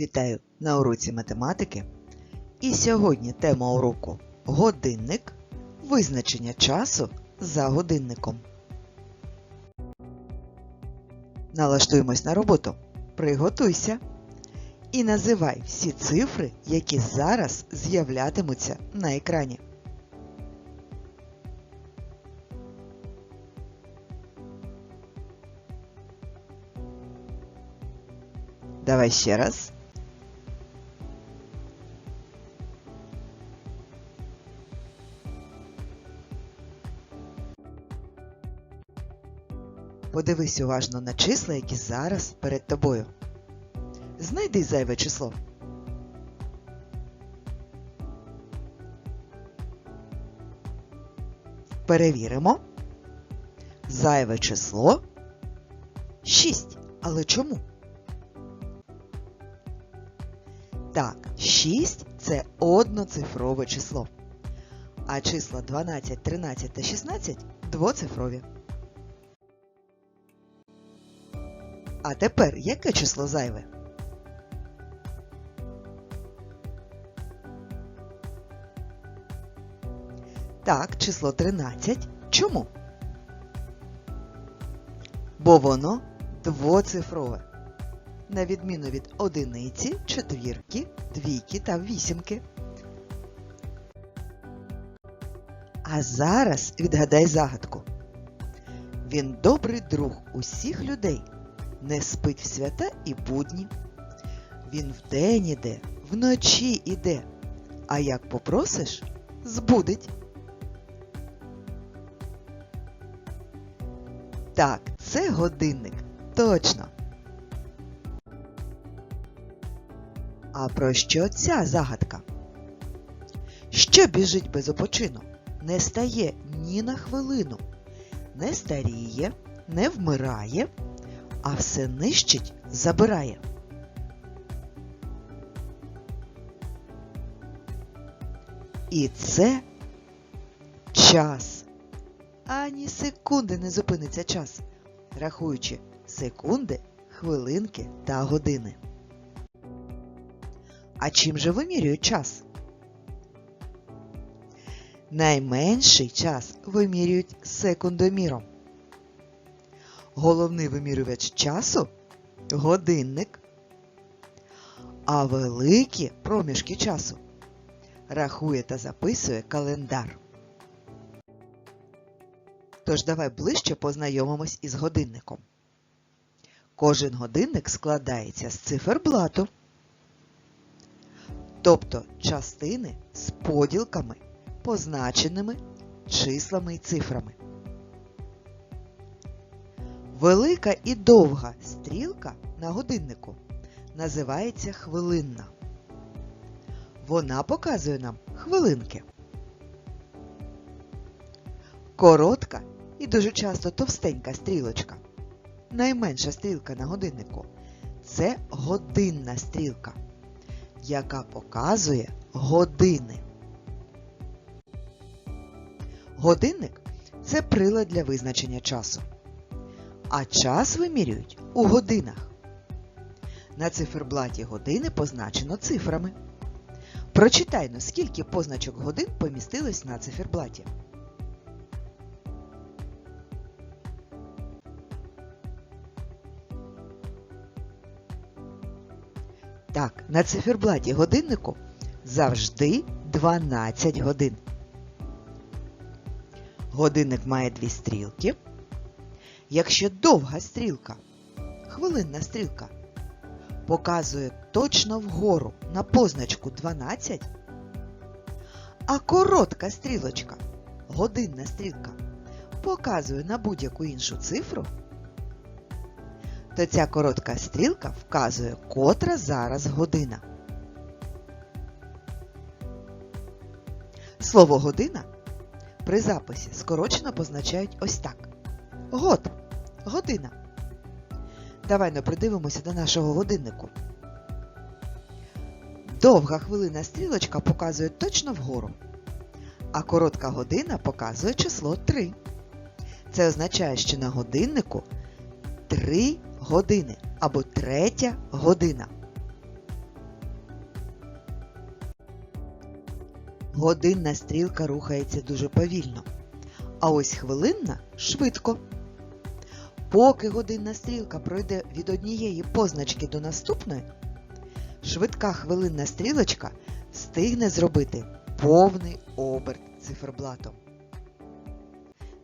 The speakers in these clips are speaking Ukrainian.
Вітаю на уроці математики. І сьогодні тема уроку годинник, визначення часу за годинником. Налаштуємось на роботу. Приготуйся. І називай всі цифри, які зараз з'являтимуться на екрані. Давай ще раз. Подивись уважно на числа, які зараз перед тобою. Знайди зайве число. Перевіримо. Зайве число 6. Але чому? Так, 6 це одноцифрове число. А числа 12, 13 та 16 двоцифрові. А тепер яке число зайве? Так, число 13. Чому? Бо воно двоцифрове. На відміну від одиниці, четвірки, двійки та вісімки. А зараз відгадай загадку. Він добрий друг усіх людей, не спить в свята і будні. Він вдень іде, вночі іде, а як попросиш, збудить. Так, це годинник. Точно. А про що ця загадка? Що біжить без опочину? Не стає ні на хвилину, не старіє, не вмирає, а все нищить, забирає. І це час. Ані секунди не зупиниться час, рахуючи секунди, хвилинки та години. А чим же вимірюють час? Найменший час вимірюють секундоміром. Головний вимірювач часу годинник. А великі проміжки часу рахує та записує календар. Тож давай ближче познайомимось із годинником. Кожен годинник складається з циферблату, тобто частини з поділками, позначеними числами і цифрами. Велика і довга стрілка на годиннику називається хвилинна. Вона показує нам хвилинки. Коротка і дуже часто товстенька стрілочка. Найменша стрілка на годиннику це годинна стрілка, яка показує години. Годинник це прилад для визначення часу. А час вимірюють у годинах. На циферблаті години позначено цифрами. Прочитайно, скільки позначок годин помістилось на циферблаті. Так, на циферблаті годиннику завжди 12 годин. Годинник має дві стрілки. Якщо довга стрілка, хвилинна стрілка, показує точно вгору на позначку 12, а коротка стрілочка, годинна стрілка, показує на будь-яку іншу цифру, то ця коротка стрілка вказує, котра зараз година. Слово година при записі скорочено позначають ось так. Год година. Давай не придивимося до нашого годиннику. Довга хвилина стрілочка показує точно вгору, а коротка година показує число 3. Це означає, що на годиннику 3 години або 3 година. Годинна стрілка рухається дуже повільно. А ось хвилинна швидко. Поки годинна стрілка пройде від однієї позначки до наступної, швидка хвилинна стрілочка встигне зробити повний оберт циферблатом.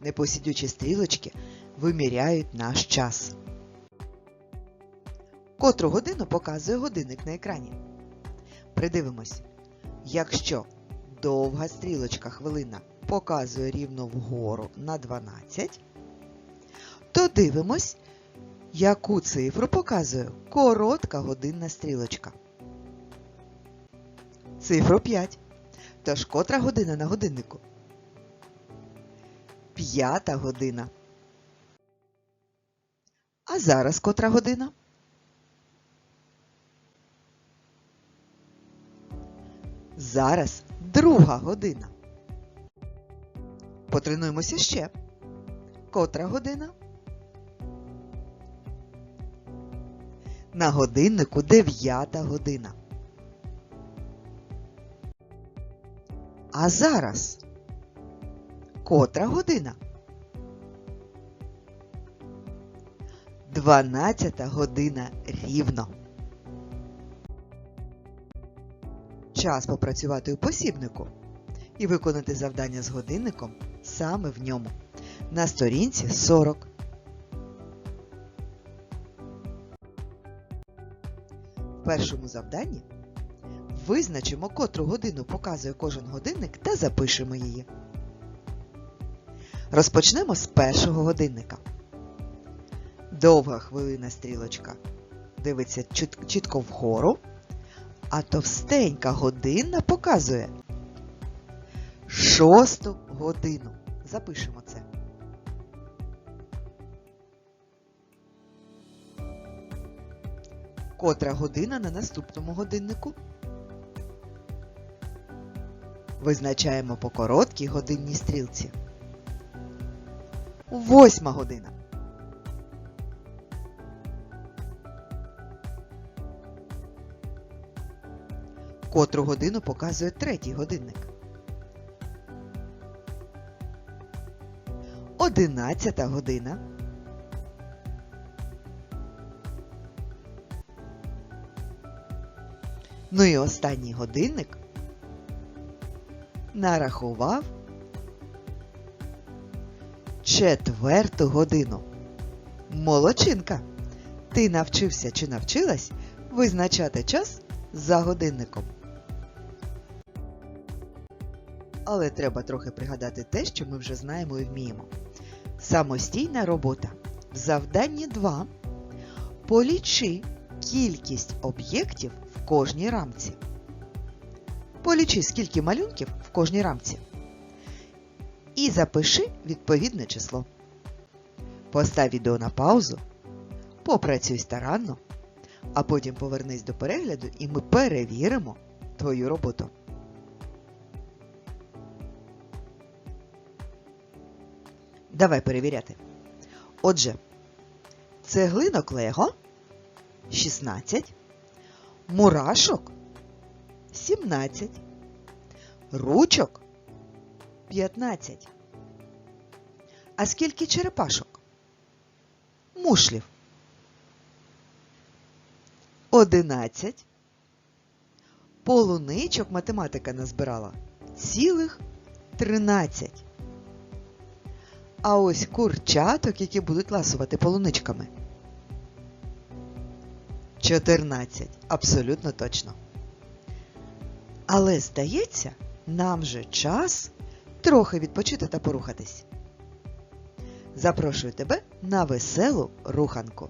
Непосідючі стрілочки виміряють наш час. Котру годину показує годинник на екрані. Придивимось. Якщо довга стрілочка хвилина показує рівно вгору на 12, то дивимось, яку цифру показує коротка годинна стрілочка. Цифру 5. Тож котра година на годиннику? П'ята година. А зараз котра година? Зараз друга година. Потренуємося ще. Котра година? На годиннику дев'ята година. А зараз котра година? Дванадцята година рівно. Час попрацювати у посібнику і виконати завдання з годинником саме в ньому. На сторінці 40. Першому завданні визначимо, котру годину показує кожен годинник та запишемо її. Розпочнемо з першого годинника. Довга хвилина стрілочка дивиться чітко вгору, а товстенька годинна показує шосту годину. Запишемо це. Котра година на наступному годиннику? Визначаємо по короткій годинній стрілці. Восьма година. Котру годину показує третій годинник? Одинадцята година. Ну і останній годинник нарахував четверту годину. Молодчинка! Ти навчився чи навчилась визначати час за годинником. Але треба трохи пригадати те, що ми вже знаємо і вміємо. Самостійна робота. В завданні 2. Полічи кількість об'єктів кожній рамці. Полічи, скільки малюнків в кожній рамці. І запиши відповідне число. Постав відео на паузу, попрацюй старанно, а потім повернись до перегляду і ми перевіримо твою роботу. Давай перевіряти. Отже, цеглинок Лего 16, мурашок 17, ручок 15. А скільки черепашок? Мушлів 11. Полуничок математика назбирала цілих 13. А ось курчаток, які будуть ласувати полуничками. 14. Абсолютно точно. Але, здається, нам вже час трохи відпочити та порухатись. Запрошую тебе на веселу руханку.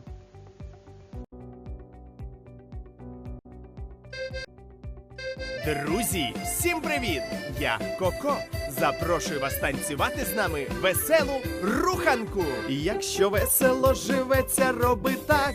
Друзі, всім привіт! Я Коко. Запрошую вас танцювати з нами веселу руханку. І Якщо весело живеться, роби так.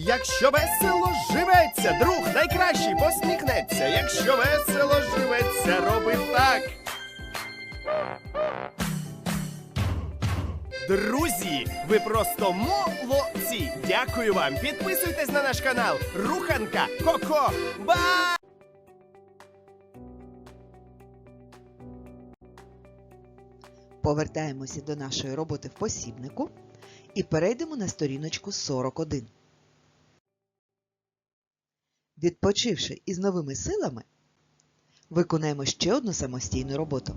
Якщо весело живеться, друг найкращий посміхнеться. Якщо весело живеться, роби так. Друзі, ви просто молодці! Дякую вам! Підписуйтесь на наш канал Руханка Коко. Ба! Повертаємося до нашої роботи в посібнику і перейдемо на сторіночку 41. Відпочивши із новими силами, виконаємо ще одну самостійну роботу.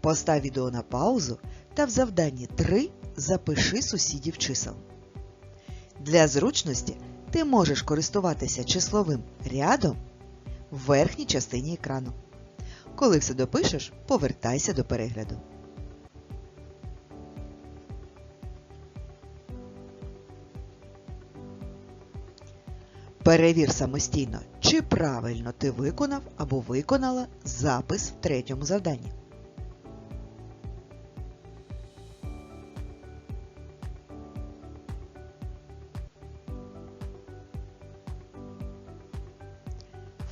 Постав відео на паузу та в завданні 3 запиши сусідів чисел. Для зручності ти можеш користуватися числовим рядом в верхній частині екрану. Коли все допишеш, повертайся до перегляду. Перевір самостійно, чи правильно ти виконав або виконала запис в третьому завданні.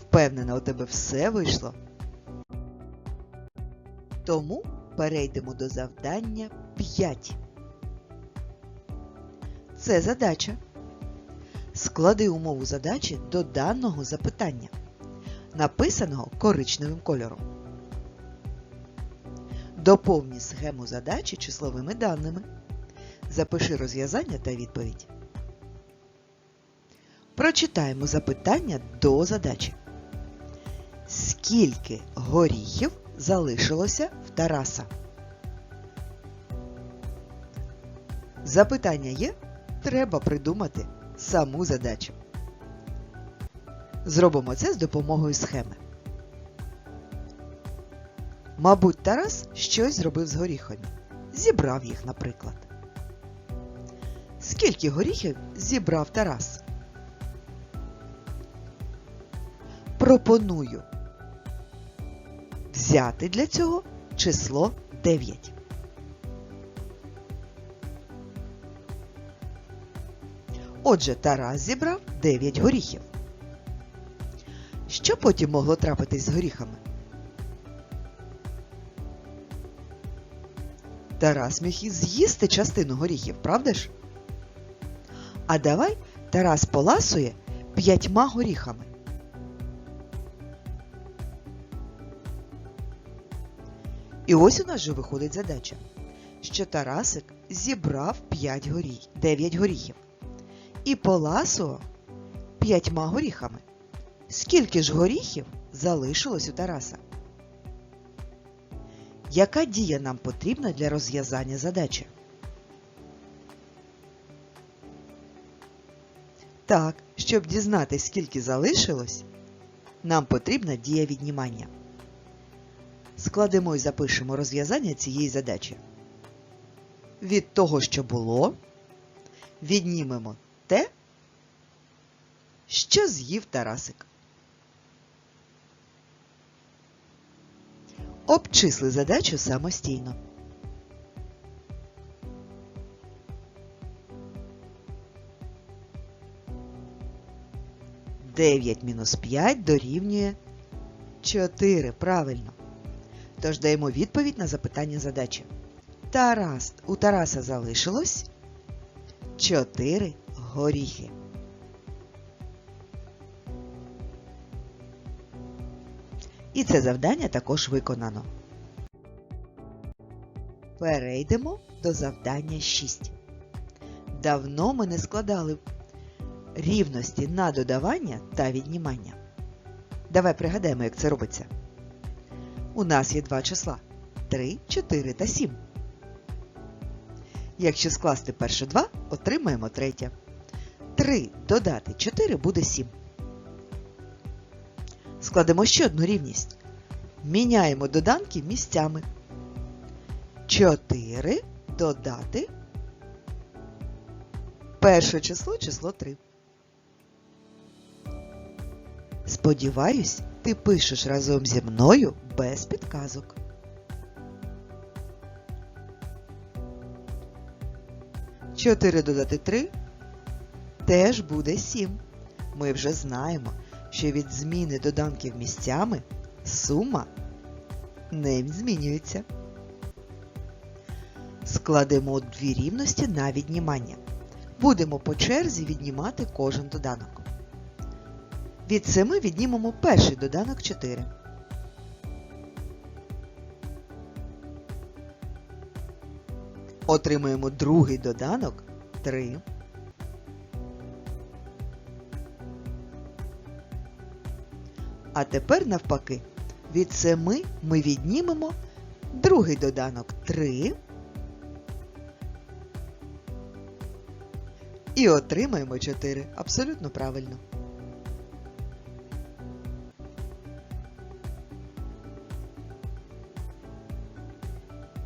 Впевнена, у тебе все вийшло. Тому перейдемо до завдання 5. Це задача. Склади умову задачі до даного запитання, написаного коричневим кольором. Доповні схему задачі числовими даними. Запиши розв'язання та відповідь. Прочитаємо запитання до задачі. Скільки горіхів залишилося в Тараса? Запитання є? Треба придумати саму задачу. Зробимо це з допомогою схеми. Мабуть, Тарас щось зробив з горіхами. Зібрав їх, наприклад. Скільки горіхів зібрав Тарас? Пропоную взяти для цього число 9. Отже, Тарас зібрав 9 горіхів. Що потім могло трапитись з горіхами? Тарас міг з'їсти частину горіхів, правда ж? А давай Тарас поласує п'ятьма горіхами. І ось у нас же виходить задача, що Тарасик зібрав 5 горіх, 9 горіхів і поласував п'ятьма горіхами. Скільки ж горіхів залишилось у Тараса? Яка дія нам потрібна для розв'язання задачі? Так, щоб дізнатися, скільки залишилось, нам потрібна дія віднімання. Складемо і запишемо розв'язання цієї задачі. Від того, що було, віднімемо те, що з'їв Тарасик. Обчисли задачу самостійно. Дев'ять мінус п'ять дорівнює чотири. Правильно. Тож даємо відповідь на запитання задачі. Тарас. У Тараса залишилось чотири горіхи. І це завдання також виконано. Перейдемо до завдання 6. Давно ми не складали рівності на додавання та віднімання. Давай пригадаємо, як це робиться. У нас є два числа 3, 4 та 7. Якщо скласти перше 2, отримаємо третє. 3 додати 4 буде 7. Складемо ще одну рівність. Міняємо доданки місцями. 4 додати перше число число 3. Сподіваюсь, ти пишеш разом зі мною без підказок. Чотири додати 3 теж буде 7. Ми вже знаємо, що від зміни доданків місцями сума не змінюється. Складемо дві рівності на віднімання. Будемо по черзі віднімати кожен доданок. Від 7 віднімемо перший доданок 4. Отримаємо другий доданок 3. А тепер навпаки, від 7 ми віднімемо другий доданок 3 і отримаємо 4. Абсолютно правильно.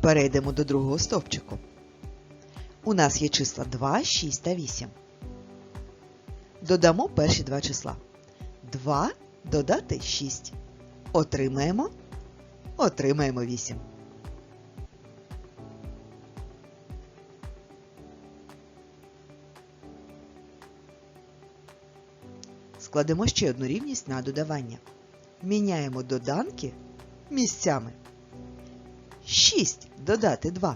Перейдемо до другого стовпчику. У нас є числа 2, 6 та 8. Додамо перші два числа. 2 додати 6. Отримаємо. Отримаємо 8. Складемо ще одну рівність на додавання. Міняємо доданки місцями. 6 додати 2.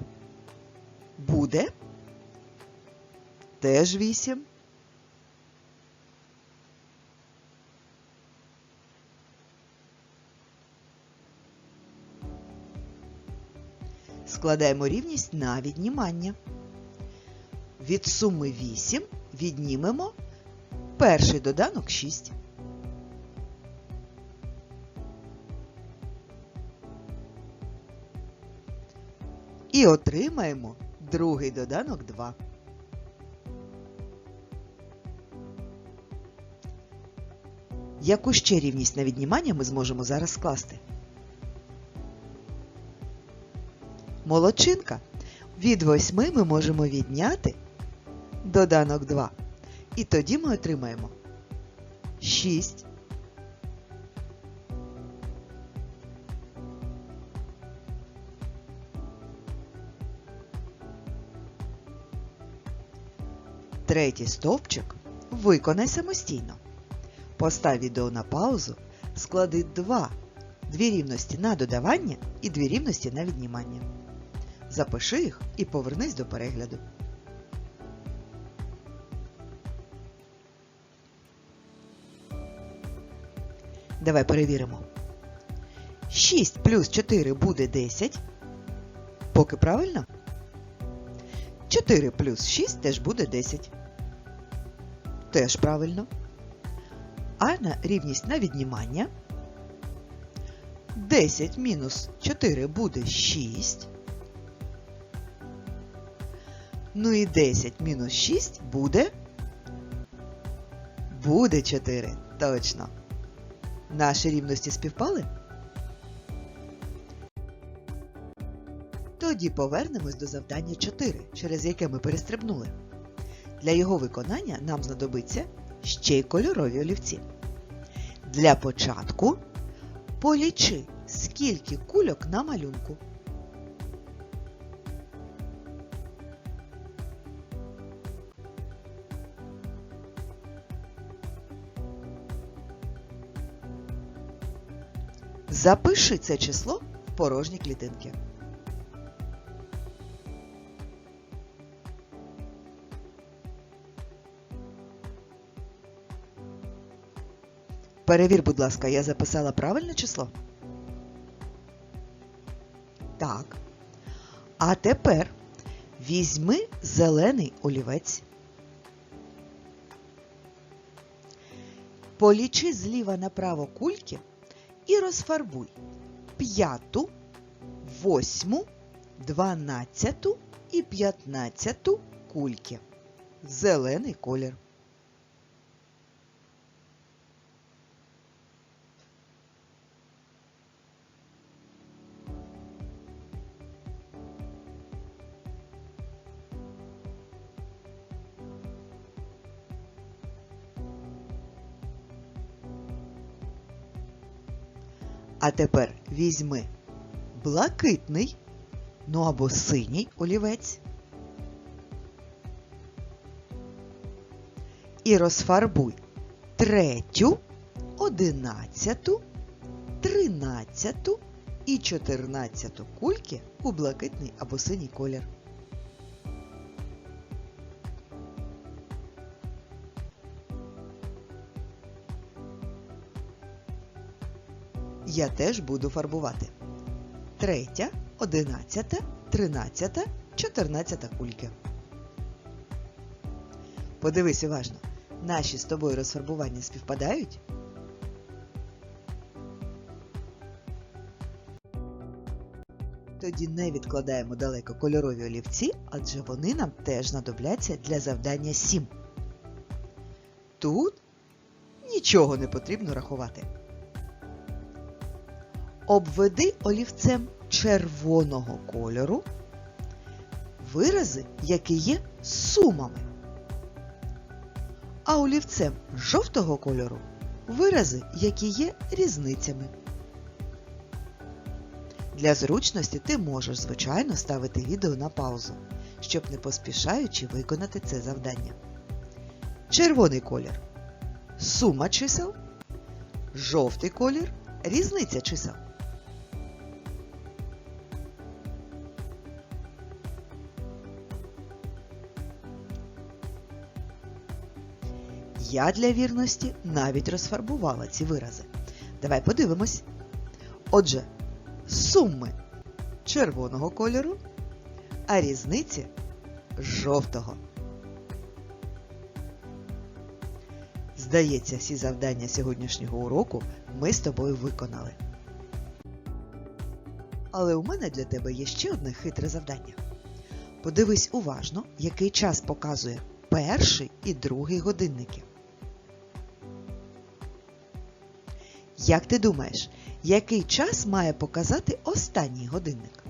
Буде теж 8. Складаємо рівність на віднімання. Від суми 8 віднімемо перший доданок 6. І отримаємо другий доданок 2. Яку ще рівність на віднімання ми зможемо зараз скласти? Молодчинка. Від 8 ми можемо відняти доданок 2. І тоді ми отримаємо 6. Третій стовпчик виконай самостійно. Постав відео на паузу, склади два, дві рівності на додавання і дві рівності на віднімання. Запиши їх і повернись до перегляду. Давай перевіримо. 6 плюс 4 буде 10. Поки правильно? 4 плюс 6 теж буде 10. Теж правильно. А на рівність на віднімання 10 мінус 4 буде 6. Ну і 10 мінус 6 буде. Буде 4. Точно. Наші рівності співпали? Тоді повернемось до завдання 4, через яке ми перестрибнули. Для його виконання нам знадобиться ще й кольорові олівці. Для початку полічи скільки кульок на малюнку. Запиши це число в порожні клітинки. Перевір, будь ласка, я записала правильне число? Так. А тепер візьми зелений олівець. Полічи зліва направо кульки і розфарбуй п'яту, восьму, дванадцяту і п'ятнадцяту кульки. Зелений колір. Тепер візьми блакитний, ну або синій олівець. І розфарбуй третю, одинадцяту, тринадцяту і чотирнадцяту кульки у блакитний або синій колір. Я теж буду фарбувати. Третя, одинадцята, тринадцята, чотирнадцята кульки. Подивись уважно, наші з тобою розфарбування співпадають? Тоді не відкладаємо далеко кольорові олівці, адже вони нам теж знадобляться для завдання 7. Тут нічого не потрібно рахувати. Обведи олівцем червоного кольору вирази, які є сумами. А олівцем жовтого кольору вирази, які є різницями. Для зручності ти можеш, звичайно, ставити відео на паузу, щоб не поспішаючи виконати це завдання. Червоний колір сума чисел, жовтий колір різниця чисел. Я для вірності навіть розфарбувала ці вирази. Давай подивимось. Отже, суми червоного кольору, а різниці жовтого. Здається, всі завдання сьогоднішнього уроку ми з тобою виконали. Але у мене для тебе є ще одне хитре завдання. Подивись уважно, який час показує перший і другий годинники. Як ти думаєш, який час має показати останній годинник?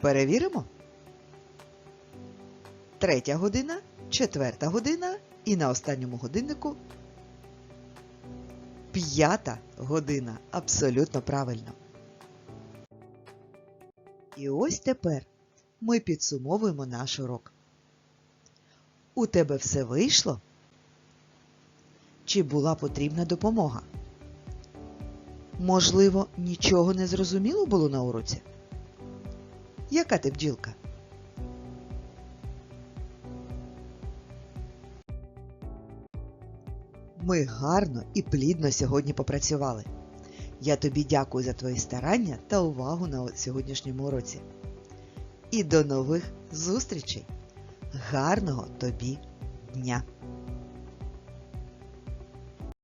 Перевіримо. Третя година, четверта година і на останньому годиннику п'ята година. Абсолютно правильно. І ось тепер ми підсумовуємо наш урок. У тебе все вийшло? Чи була потрібна допомога? Можливо, нічого не зрозуміло було на уроці? Яка ти бджілка? Ми гарно і плідно сьогодні попрацювали. Я тобі дякую за твої старання та увагу на сьогоднішньому уроці. І до нових зустрічей! Гарного тобі дня!